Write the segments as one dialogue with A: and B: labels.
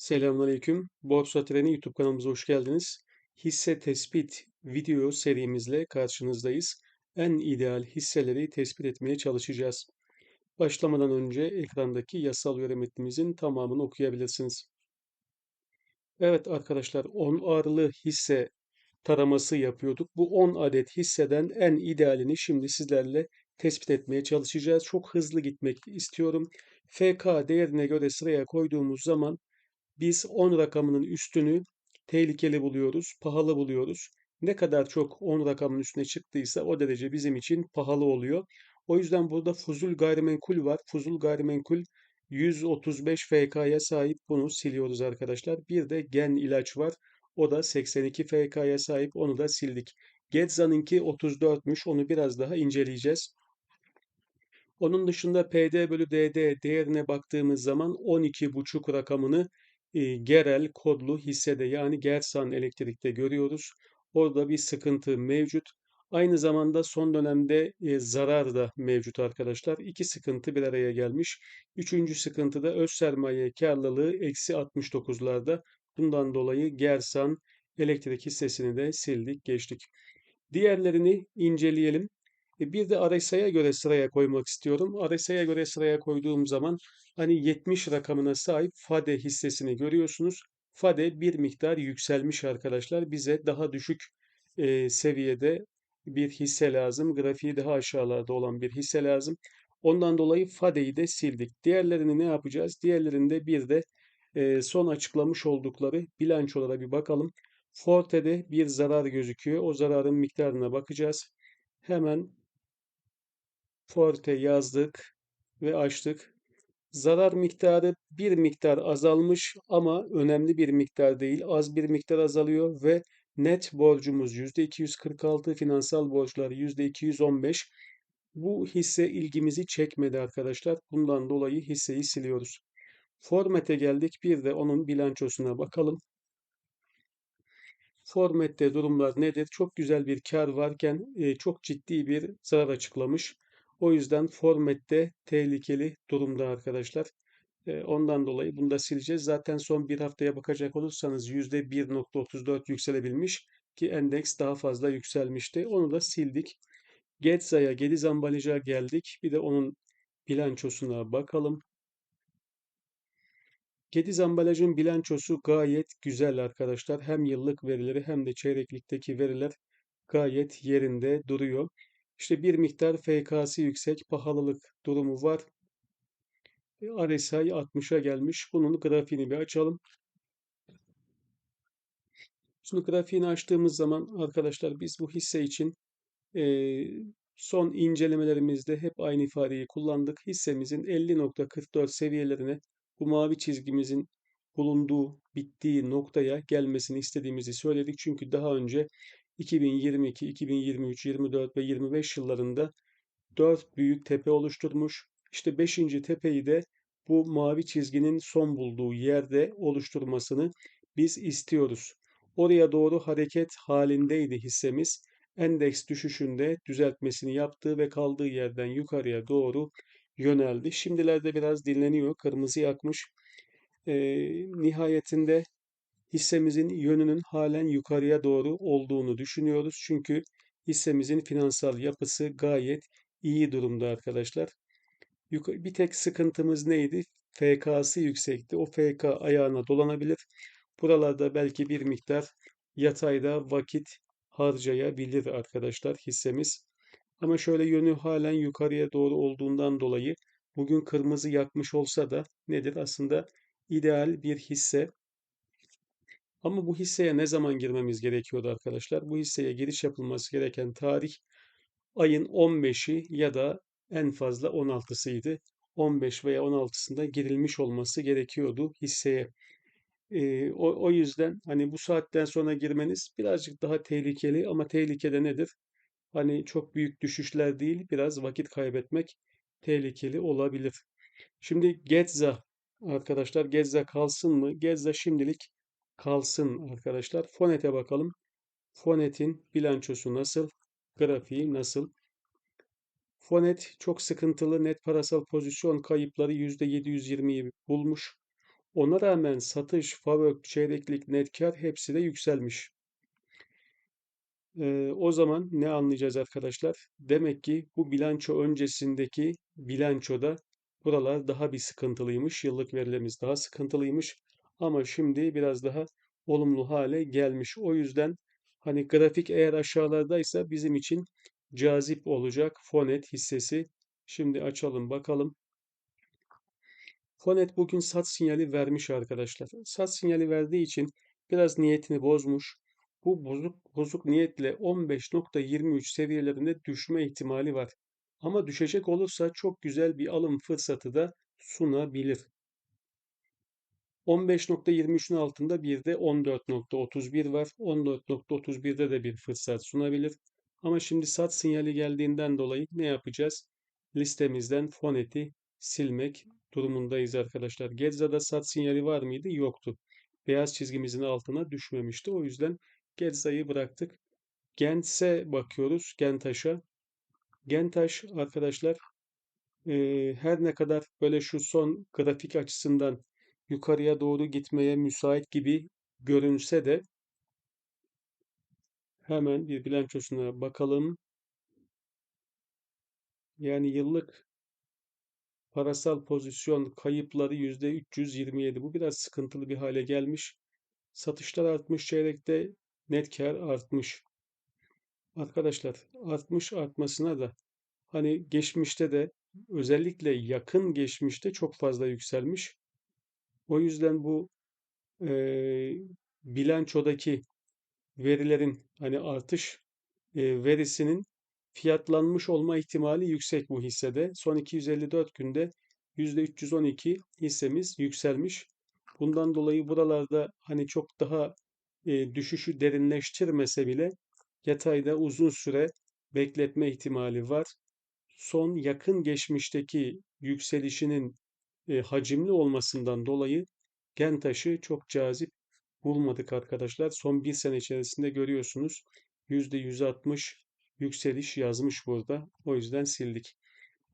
A: Selamünaleyküm. Borsa Treni YouTube kanalımıza hoş geldiniz. Hisse tespit video serimizle karşınızdayız. En ideal hisseleri tespit etmeye çalışacağız. Başlamadan önce ekrandaki yasal uyarı metnimizin tamamını okuyabilirsiniz. Evet arkadaşlar 10 ağırlı hisse taraması yapıyorduk. Bu 10 adet hisseden en idealini şimdi sizlerle tespit etmeye çalışacağız. Çok hızlı gitmek istiyorum. FK değerine göre sıraya koyduğumuz zaman biz 10 rakamının üstünü tehlikeli buluyoruz, pahalı buluyoruz. Ne kadar çok 10 rakamın üstüne çıktıysa o derece bizim için pahalı oluyor. O yüzden burada Fuzul Gayrimenkul var. Fuzul Gayrimenkul 135 FK'ya sahip bunu siliyoruz arkadaşlar. Bir de Gen ilaç var. O da 82 FK'ya sahip onu da sildik. Getza'nınki 34'müş onu biraz daha inceleyeceğiz. Onun dışında PD bölü DD değerine baktığımız zaman 12,5 rakamını e, Gerel kodlu hissede yani Gersan Elektrik'te görüyoruz. Orada bir sıkıntı mevcut. Aynı zamanda son dönemde e, zarar da mevcut arkadaşlar. İki sıkıntı bir araya gelmiş. Üçüncü sıkıntı da öz sermaye karlılığı eksi 69'larda. Bundan dolayı Gersan elektrik hissesini de sildik geçtik. Diğerlerini inceleyelim. E, bir de RSI'ye göre sıraya koymak istiyorum. RSI'ye göre sıraya koyduğum zaman hani 70 rakamına sahip FADE hissesini görüyorsunuz. FADE bir miktar yükselmiş arkadaşlar. Bize daha düşük e, seviyede bir hisse lazım. Grafiği daha aşağılarda olan bir hisse lazım. Ondan dolayı FADE'yi de sildik. Diğerlerini ne yapacağız? Diğerlerinde bir de e, son açıklamış oldukları bilançolara bir bakalım. Forte'de bir zarar gözüküyor. O zararın miktarına bakacağız. Hemen Forte yazdık ve açtık. Zarar miktarı bir miktar azalmış ama önemli bir miktar değil. Az bir miktar azalıyor ve net borcumuz %246, finansal borçlar %215. Bu hisse ilgimizi çekmedi arkadaşlar. Bundan dolayı hisseyi siliyoruz. Format'e geldik. Bir de onun bilançosuna bakalım. Format'te durumlar nedir? Çok güzel bir kar varken e, çok ciddi bir zarar açıklamış. O yüzden Format'te tehlikeli durumda arkadaşlar. Ondan dolayı bunu da sileceğiz. Zaten son bir haftaya bakacak olursanız %1.34 yükselebilmiş ki endeks daha fazla yükselmişti. Onu da sildik. Getza'ya, Gediz ambalaj'a geldik. Bir de onun bilançosuna bakalım. Gediz ambalajın bilançosu gayet güzel arkadaşlar. Hem yıllık verileri hem de çeyreklikteki veriler gayet yerinde duruyor. İşte bir miktar FK'sı yüksek pahalılık durumu var. RSI 60'a gelmiş. Bunun grafiğini bir açalım. Şimdi grafiğini açtığımız zaman arkadaşlar biz bu hisse için e, son incelemelerimizde hep aynı ifadeyi kullandık. Hissemizin 50.44 seviyelerine bu mavi çizgimizin bulunduğu, bittiği noktaya gelmesini istediğimizi söyledik. Çünkü daha önce 2022, 2023, 24 ve 25 yıllarında 4 büyük tepe oluşturmuş. İşte 5. tepeyi de bu mavi çizginin son bulduğu yerde oluşturmasını biz istiyoruz. Oraya doğru hareket halindeydi hissemiz. Endeks düşüşünde düzeltmesini yaptı ve kaldığı yerden yukarıya doğru yöneldi. Şimdilerde biraz dinleniyor. Kırmızı yakmış. E, nihayetinde hissemizin yönünün halen yukarıya doğru olduğunu düşünüyoruz. Çünkü hissemizin finansal yapısı gayet iyi durumda arkadaşlar. Bir tek sıkıntımız neydi? FK'sı yüksekti. O FK ayağına dolanabilir. Buralarda belki bir miktar yatayda vakit harcayabilir arkadaşlar hissemiz. Ama şöyle yönü halen yukarıya doğru olduğundan dolayı bugün kırmızı yakmış olsa da nedir? Aslında ideal bir hisse. Ama bu hisseye ne zaman girmemiz gerekiyordu arkadaşlar? Bu hisseye giriş yapılması gereken tarih ayın 15'i ya da en fazla 16'sıydı. 15 veya 16'sında girilmiş olması gerekiyordu hisseye. Ee, o, o yüzden hani bu saatten sonra girmeniz birazcık daha tehlikeli ama tehlikede nedir? Hani çok büyük düşüşler değil, biraz vakit kaybetmek tehlikeli olabilir. Şimdi Getza arkadaşlar Getza kalsın mı? Getza şimdilik kalsın arkadaşlar. Fonet'e bakalım. Fonet'in bilançosu nasıl? Grafiği nasıl? Fonet çok sıkıntılı net parasal pozisyon kayıpları %720'yi bulmuş. Ona rağmen satış, fabrik, çeyreklik, net kar hepsi de yükselmiş. Ee, o zaman ne anlayacağız arkadaşlar? Demek ki bu bilanço öncesindeki bilançoda buralar daha bir sıkıntılıymış. Yıllık verilerimiz daha sıkıntılıymış. Ama şimdi biraz daha olumlu hale gelmiş. O yüzden hani grafik eğer aşağılardaysa bizim için cazip olacak Fonet hissesi. Şimdi açalım bakalım. Fonet bugün sat sinyali vermiş arkadaşlar. Sat sinyali verdiği için biraz niyetini bozmuş. Bu bozuk, bozuk niyetle 15.23 seviyelerinde düşme ihtimali var. Ama düşecek olursa çok güzel bir alım fırsatı da sunabilir. 15.23'ün altında bir de 14.31 var. 14.31'de de bir fırsat sunabilir. Ama şimdi sat sinyali geldiğinden dolayı ne yapacağız? Listemizden Fonet'i silmek durumundayız arkadaşlar. Gezza'da sat sinyali var mıydı? Yoktu. Beyaz çizgimizin altına düşmemişti. O yüzden Gezza'yı bıraktık. Gens'e bakıyoruz. Gentaş'a. Gentaş arkadaşlar e, her ne kadar böyle şu son grafik açısından yukarıya doğru gitmeye müsait gibi görünse de hemen bir bilançosuna bakalım. Yani yıllık parasal pozisyon kayıpları %327. Bu biraz sıkıntılı bir hale gelmiş. Satışlar artmış çeyrekte net kar artmış. Arkadaşlar artmış artmasına da hani geçmişte de özellikle yakın geçmişte çok fazla yükselmiş. O yüzden bu e, bilançodaki verilerin hani artış e, verisinin fiyatlanmış olma ihtimali yüksek bu hissede. Son 254 günde %312 hissemiz yükselmiş. Bundan dolayı buralarda hani çok daha e, düşüşü derinleştirmese bile yatayda uzun süre bekletme ihtimali var. Son yakın geçmişteki yükselişinin e, hacimli olmasından dolayı Gentaş'ı çok cazip bulmadık arkadaşlar. Son bir sene içerisinde görüyorsunuz %160 yükseliş yazmış burada. O yüzden sildik.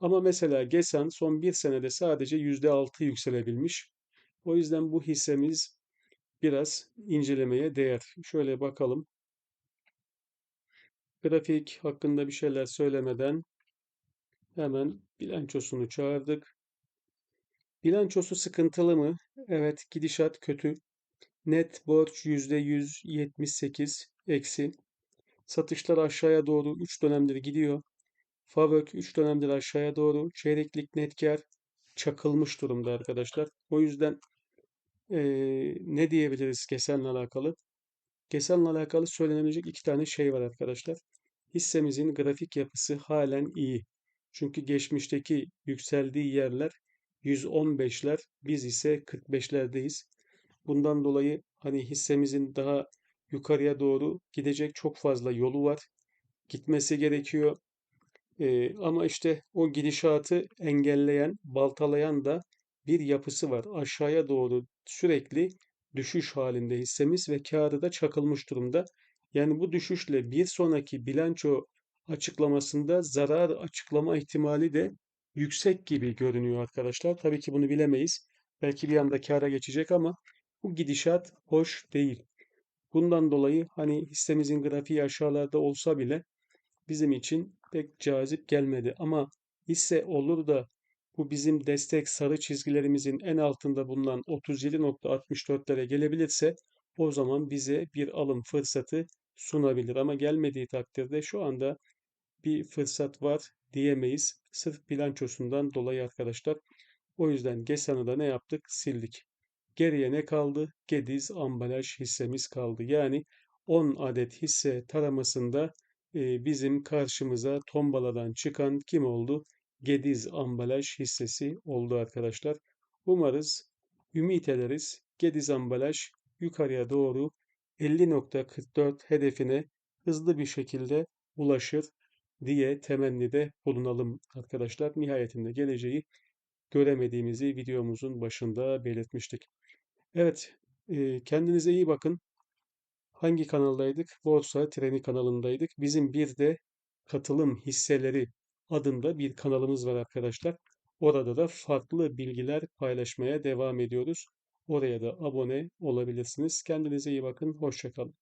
A: Ama mesela Gesan son bir senede sadece %6 yükselebilmiş. O yüzden bu hissemiz biraz incelemeye değer. Şöyle bakalım. Grafik hakkında bir şeyler söylemeden hemen bilançosunu çağırdık. Bilançosu sıkıntılı mı? Evet, gidişat kötü. Net borç %178 eksi. Satışlar aşağıya doğru 3 dönemdir gidiyor. FAVÖK 3 dönemdir aşağıya doğru. Çeyreklik net kar çakılmış durumda arkadaşlar. O yüzden eee, ne diyebiliriz Gesen'le alakalı? Gesen'le alakalı söylenebilecek iki tane şey var arkadaşlar. Hissemizin grafik yapısı halen iyi. Çünkü geçmişteki yükseldiği yerler 115'ler, biz ise 45'lerdeyiz. Bundan dolayı hani hissemizin daha yukarıya doğru gidecek çok fazla yolu var. Gitmesi gerekiyor. Ee, ama işte o gidişatı engelleyen, baltalayan da bir yapısı var. Aşağıya doğru sürekli düşüş halinde hissemiz ve kârı da çakılmış durumda. Yani bu düşüşle bir sonraki bilanço açıklamasında zarar açıklama ihtimali de yüksek gibi görünüyor arkadaşlar. Tabii ki bunu bilemeyiz. Belki bir anda kâra geçecek ama bu gidişat hoş değil. Bundan dolayı hani hissemizin grafiği aşağılarda olsa bile bizim için pek cazip gelmedi. Ama hisse olur da bu bizim destek sarı çizgilerimizin en altında bulunan 37.64'lere gelebilirse o zaman bize bir alım fırsatı sunabilir. Ama gelmediği takdirde şu anda bir fırsat var diyemeyiz. Sırf bilançosundan dolayı arkadaşlar. O yüzden GESAN'ı da ne yaptık? Sildik. Geriye ne kaldı? Gediz ambalaj hissemiz kaldı. Yani 10 adet hisse taramasında e, bizim karşımıza tombaladan çıkan kim oldu? Gediz ambalaj hissesi oldu arkadaşlar. Umarız, ümit ederiz Gediz ambalaj yukarıya doğru 50.44 hedefine hızlı bir şekilde ulaşır diye temennide bulunalım arkadaşlar. Nihayetinde geleceği göremediğimizi videomuzun başında belirtmiştik. Evet, e, kendinize iyi bakın. Hangi kanaldaydık? Borsa Treni kanalındaydık. Bizim bir de katılım hisseleri adında bir kanalımız var arkadaşlar. Orada da farklı bilgiler paylaşmaya devam ediyoruz. Oraya da abone olabilirsiniz. Kendinize iyi bakın. Hoşça kalın.